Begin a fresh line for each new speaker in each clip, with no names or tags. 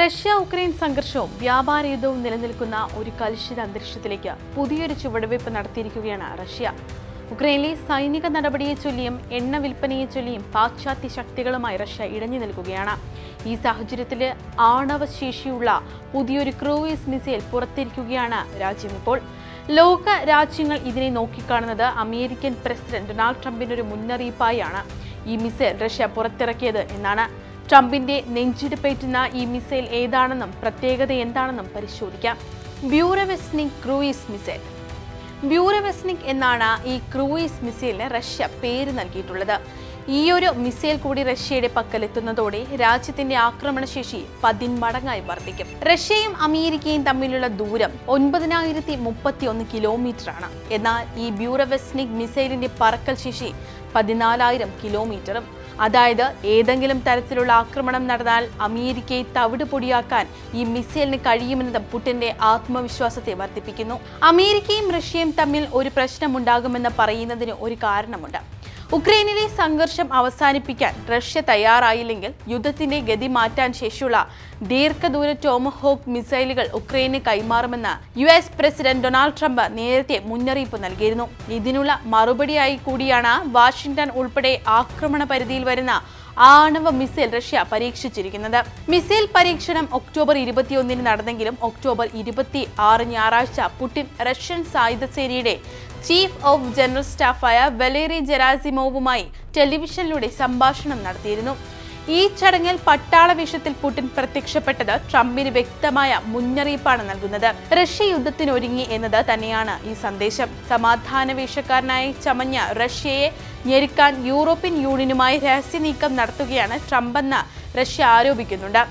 Russia Ukraine സംഘർഷവും വ്യാപാര യുദ്ധവും നിലനിൽക്കുന്ന ഒരു കലുഷിത അന്തരീക്ഷത്തിലേക്ക് പുതിയൊരു ചുവടുവയ്പ് നടത്തിയിരിക്കുകയാണ് റഷ്യ. ഉക്രൈനിലെ സൈനിക നടപടിയെ ചൊല്ലിയും എണ്ണ വിൽപ്പനയെ ചൊല്ലിയും പാശ്ചാത്യ ശക്തികളുമായി റഷ്യ ഇടഞ്ഞു നിൽക്കുകയാണ്. ഈ സാഹചര്യത്തിൽ ആണവശേഷിയുള്ള പുതിയൊരു ക്രൂയിസ് മിസൈൽ പുറത്തിരിക്കുകയാണ് രാജ്യം ഇപ്പോൾ. ലോക രാജ്യങ്ങൾ ഇതിനെ നോക്കിക്കാണുന്നത് അമേരിക്കൻ പ്രസിഡന്റ് ഡൊണാൾഡ് ട്രംപിന്റെ ഒരു മുന്നറിയിപ്പായാണ്. ഈ മിസൈൽ റഷ്യ പുറത്തിറക്കിയത് എന്നാണ്. ട്രംപിന്റെ നെഞ്ചിടിപ്പേറ്റുന്ന ഈ മിസൈൽ ഏതാണെന്നും പ്രത്യേകത എന്താണെന്നും പരിശോധിക്കാം. ബ്യൂറവെസ്നിക് ക്രൂയിസ് മിസൈൽ. ബ്യൂറവെസ്നിക് എന്നാണ് ഈ ക്രൂയിസ് മിസൈലിന് റഷ്യ പേര് നൽകിയിട്ടുള്ളത്. ഈ ഒരു മിസൈൽ കൂടി റഷ്യയുടെ പക്കലെത്തുന്നതോടെ രാജ്യത്തിന്റെ ആക്രമണശേഷി പതിന്മടങ്ങായി വർദ്ധിക്കും. റഷ്യയും അമേരിക്കയും തമ്മിലുള്ള ദൂരം ഒൻപതിനായിരത്തി മുപ്പത്തി ഒന്ന് കിലോമീറ്റർ ആണ് എന്നാൽ ഈ ബ്യൂറവെസ്നിക് മിസൈലിന്റെ പറക്കൽ ശേഷി പതിനാലായിരം കിലോമീറ്ററും അതായത് ഏതെങ്കിലും തരത്തിലുള്ള ആക്രമണം നടന്നാൽ അമേരിക്കയെ തവിട് പൊടിയാക്കാൻ ഈ മിസൈലിന് കഴിയുമെന്നത് പുടിന്റെ ആത്മവിശ്വാസത്തെ വർദ്ധിപ്പിക്കുന്നു. അമേരിക്കയും റഷ്യയും തമ്മിൽ ഒരു പ്രശ്നമുണ്ടാകുമെന്ന് പറയുന്നതിന് ഒരു കാരണമുണ്ട്. ഉക്രൈനിലെ സംഘർഷം അവസാനിപ്പിക്കാൻ റഷ്യ തയ്യാറായില്ലെങ്കിൽ യുദ്ധത്തിന്റെ ഗതി മാറ്റാൻ ശേഷിയുള്ള ദീർഘദൂര ടോമഹോക്ക് മിസൈലുകൾ ഉക്രൈന് കൈമാറുമെന്ന് U S president Donald Trump നേരത്തെ മുന്നറിയിപ്പ് നൽകിയിരുന്നു. ഇതിനുള്ള മറുപടിയായി കൂടിയാണ് വാഷിംഗ്ടൺ ഉൾപ്പെടെ ആക്രമണ പരിധിയിൽ വരുന്ന ആണവ മിസൈൽ റഷ്യ പരീക്ഷിച്ചിരിക്കുന്നത്. മിസൈൽ പരീക്ഷണം ഒക്ടോബർ ഇരുപത്തിയൊന്നിന് നടന്നെങ്കിലും ഒക്ടോബർ ഇരുപത്തി ആറ് ഞായറാഴ്ച പുടിൻ റഷ്യൻ സായുധ സേനയുടെ ചീഫ് ഓഫ് ജനറൽ സ്റ്റാഫായ വെലേറി ജെറാസിമോവുമായി ടെലിവിഷനിലൂടെ സംഭാഷണം നടത്തിയിരുന്നു. ഈ ചടങ്ങിൽ പട്ടാള വേഷത്തിൽ പുടിൻ പ്രത്യക്ഷപ്പെട്ടത് ട്രംപിന് വ്യക്തമായ മുന്നറിയിപ്പാണ് നൽകുന്നത്. റഷ്യ യുദ്ധത്തിനൊരുങ്ങി എന്നത് തന്നെയാണ് ഈ സന്ദേശം. സമാധാന വേഷക്കാരനായി ചമഞ്ഞ റഷ്യയെ ഞെരുക്കാൻ യൂറോപ്യൻ യൂണിയനുമായി രഹസ്യ നീക്കം നടത്തുകയാണ് ട്രംപെന്ന് റഷ്യ ആരോപിക്കുന്നുണ്ട്.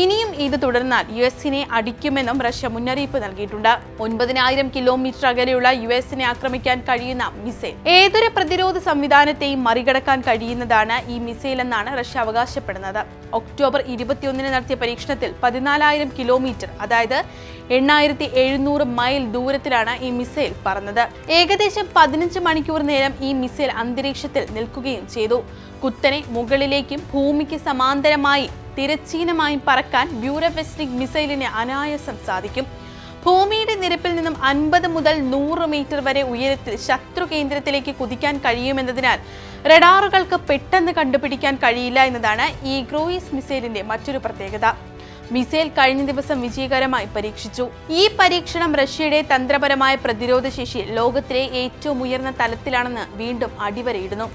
ഇനിയും ഇത് തുടർന്നാൽ യു എസിനെ അടിക്കുമെന്നും റഷ്യ മുന്നറിയിപ്പ് നൽകിയിട്ടുണ്ട്. ഒൻപതിനായിരം കിലോമീറ്റർ അകലെയുള്ള യു എസിനെ ആക്രമിക്കാൻ കഴിയുന്ന മിസൈൽ. ഏതൊരു പ്രതിരോധ സംവിധാനത്തെയും മറികടക്കാൻ കഴിയുന്നതാണ് ഈ മിസൈൽ എന്നാണ് റഷ്യ അവകാശപ്പെടുന്നത്. ഒക്ടോബർ ഇരുപത്തിയൊന്നിന് നടത്തിയ പരീക്ഷണത്തിൽ പതിനാലായിരം കിലോമീറ്റർ അതായത് എണ്ണായിരത്തി എഴുന്നൂറ് മൈൽ ദൂരത്തിലാണ് ഈ മിസൈൽ പറന്നത്. ഏകദേശം പതിനഞ്ച് മണിക്കൂർ നേരം ഈ മിസൈൽ അന്തരീക്ഷത്തിൽ നിൽക്കുകയും ചെയ്തു. കുത്തനെ മുകളിലേക്കും ഭൂമിക്ക് സമാന്തരമായി തിരച്ചീനമായും പറക്കാൻ ബ്യൂറോഫെസ്റ്റിക് മിസൈലിന് അനായാസം സാധിക്കും. ഭൂമിയുടെ നിരപ്പിൽ നിന്നും അൻപത് മുതൽ നൂറ് മീറ്റർ വരെ ഉയരത്തിൽ ശത്രു കേന്ദ്രത്തിലേക്ക് കുതിക്കാൻ കഴിയുമെന്നതിനാൽ റഡാറുകൾക്ക് പെട്ടെന്ന് കണ്ടുപിടിക്കാൻ കഴിയില്ല എന്നതാണ് ഈ ഗ്രോയിസ് മിസൈലിന്റെ മറ്റൊരു പ്രത്യേകത. മിസൈൽ കഴിഞ്ഞ ദിവസം വിജയകരമായി പരീക്ഷിച്ചു. ഈ പരീക്ഷണം റഷ്യയുടെ തന്ത്രപരമായ പ്രതിരോധ ശേഷി ലോകത്തിലെ ഏറ്റവും ഉയർന്ന തലത്തിലാണെന്ന് വീണ്ടും അടിവരയിടുന്നു.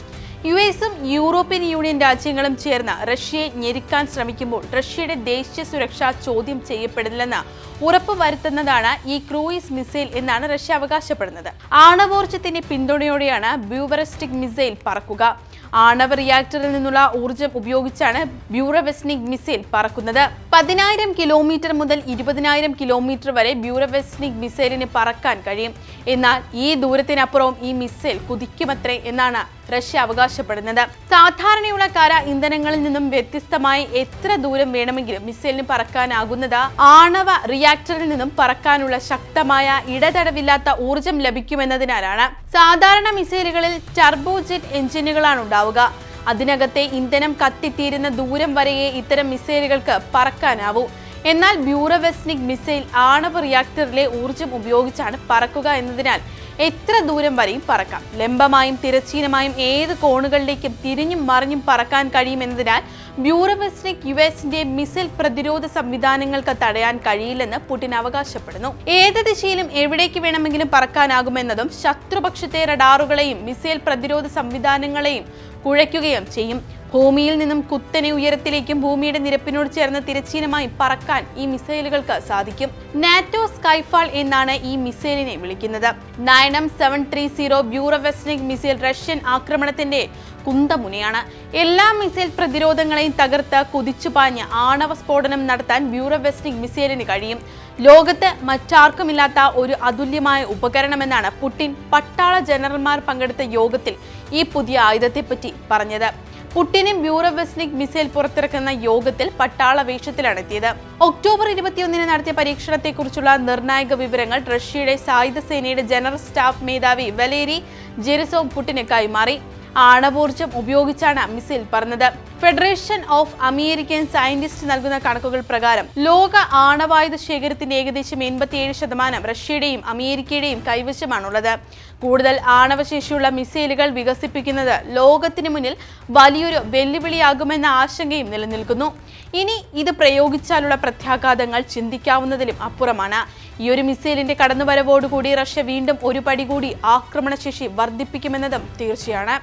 യു എസും യൂറോപ്യൻ യൂണിയൻ രാജ്യങ്ങളും ചേർന്ന് റഷ്യയെ ഞെരുക്കാൻ ശ്രമിക്കുമ്പോൾ റഷ്യയുടെ ദേശീയ സുരക്ഷ ചോദ്യം ചെയ്യപ്പെടില്ലെന്ന് ഉറപ്പ് വരുത്തുന്നതാണ് ഈ ക്രൂയിസ് മിസൈൽ എന്നാണ് റഷ്യ അവകാശപ്പെടുന്നത്. ആണവോർജത്തിന്റെ പിന്തുണയോടെയാണ് ബ്യൂവറിസ്റ്റിക് മിസൈൽ പറക്കുക. ആണവ റിയാക്ടറിൽ നിന്നുള്ള ഊർജം ഉപയോഗിച്ചാണ് ബ്യൂറവെസ്നിക് മിസൈൽ പറക്കുന്നത്. പതിനായിരം കിലോമീറ്റർ മുതൽ ഇരുപതിനായിരം കിലോമീറ്റർ വരെ ബ്യൂറവെസ്നിക് മിസൈലിന് പറക്കാൻ കഴിയും. എന്നാൽ ഈ ദൂരത്തിനപ്പുറവും ഈ മിസൈൽ കുതിക്കുമത്രേ എന്നാണ് റഷ്യ അവകാശപ്പെടുന്നത്. സാധാരണയുള്ള കര ഇന്ധനങ്ങളിൽ നിന്നും വ്യത്യസ്തമായി എത്ര ദൂരം വേണമെങ്കിലും മിസൈലിന് പറക്കാനാകുന്നത് ആണവ റിയാക്ടറിൽ നിന്നും പറക്കാനുള്ള ശക്തമായ ഇടതടവില്ലാത്ത ഊർജം ലഭിക്കുമെന്നതിനാലാണ്. സാധാരണ മിസൈലുകളിൽ ടർബോജെറ്റ് എഞ്ചിനുകളാണ് ഉണ്ടാവുക. അതിനകത്തെ ഇന്ധനം കത്തിത്തീരുന്ന ദൂരം വരെയേ ഇത്തരം മിസൈലുകൾക്ക് പറക്കാനാവൂ. എന്നാൽ ബ്യൂറോവെസ്നിക് മിസൈൽ ആണവ റിയാക്ടറിലെ ഊർജം ഉപയോഗിച്ചാണ് പറക്കുക എന്നതിനാൽ എത്ര ദൂരം വരെയും പറക്കാം. ലംബമായും തിരച്ചീനമായും ഏത് കോണുകളിലേക്കും തിരിഞ്ഞും മറിഞ്ഞും പറക്കാൻ കഴിയുമെന്നതിനാൽ ബ്യൂറോബസ്റ്റിക് യു എസിന്റെ മിസൈൽ പ്രതിരോധ സംവിധാനങ്ങൾക്ക് തടയാൻ കഴിയില്ലെന്ന് പുടിൻ അവകാശപ്പെടുന്നു. ഏത് ദിശയിലും എവിടേക്ക് വേണമെങ്കിലും പറക്കാനാകുമെന്നതും ശത്രുപക്ഷത്തെ റഡാറുകളെയും മിസൈൽ പ്രതിരോധ സംവിധാനങ്ങളെയും കുഴയ്ക്കുകയും ചെയ്യും. ഭൂമിയിൽ നിന്നും കുത്തനെ ഉയരത്തിലേക്കും ഭൂമിയുടെ നിരപ്പിനോട് ചേർന്ന് തിരച്ചീനമായി പറക്കാൻ ഈ മിസൈലുകൾക്ക് സാധിക്കും. നാറ്റോ സ്കൈഫാൾ എന്നാണ് ഈ മിസൈലിനെ വിളിക്കുന്നത്. Nine M seven three zero Burevestnik missile Russian ആക്രമണത്തിന്റെ കുന്തമുനയാണ്. എല്ലാ മിസൈൽ പ്രതിരോധങ്ങളെയും തകർത്ത് കുതിച്ചു പാഞ്ഞ് ആണവ സ്ഫോടനം നടത്താൻ ബ്യൂറോവെസ്നിക് മിസൈലിന് കഴിയും. ലോകത്ത് മറ്റാർക്കുമില്ലാത്ത ഒരു അതുല്യമായ ഉപകരണമെന്നാണ് പുടിൻ പട്ടാള ജനറൽമാർ പങ്കെടുത്ത യോഗത്തിൽ ഈ പുതിയ ആയുധത്തെപ്പറ്റി പറഞ്ഞത്. പുടിനും ബ്യൂറോവെസ്നിക് മിസൈൽ പുറത്തിറക്കുന്ന യോഗത്തിൽ പട്ടാള വേഷത്തിലാണ് എത്തിയത്. ഒക്ടോബർ ഇരുപത്തിയൊന്നിന് നടത്തിയ പരീക്ഷണത്തെക്കുറിച്ചുള്ള നിർണായക വിവരങ്ങൾ റഷ്യയുടെ സായുധ സേനയുടെ ജനറൽ സ്റ്റാഫ് മേധാവി വലേരി ജെറിസോവ് പുടിന് കൈമാറി. ആണവോർജം ഉപയോഗിച്ചാണ് മിസൈൽ പറഞ്ഞത്. ഫെഡറേഷൻ ഓഫ് അമേരിക്കൻ സയന്റിസ്റ്റ് നൽകുന്ന കണക്കുകൾ പ്രകാരം ലോക ആണവായുധ ശേഖരത്തിന്റെ ഏകദേശം എൺപത്തിയേഴ് ശതമാനം റഷ്യയുടെയും അമേരിക്കയുടെയും കൈവശമാണുള്ളത്. കൂടുതൽ ആണവശേഷിയുള്ള മിസൈലുകൾ വികസിപ്പിക്കുന്നത് ലോകത്തിന് മുന്നിൽ വലിയൊരു വെല്ലുവിളിയാകുമെന്ന ആശങ്കയും നിലനിൽക്കുന്നു. ഇനി ഇത് പ്രയോഗിച്ചാലുള്ള പ്രത്യാഘാതങ്ങൾ ചിന്തിക്കാവുന്നതിലും അപ്പുറമാണ്. ഈ ഒരു മിസൈലിന്റെ കടന്നുവരവോടുകൂടി റഷ്യ വീണ്ടും ഒരു പടി കൂടി ആക്രമണശേഷി വർദ്ധിപ്പിക്കുമെന്നതും തീർച്ചയാണ്.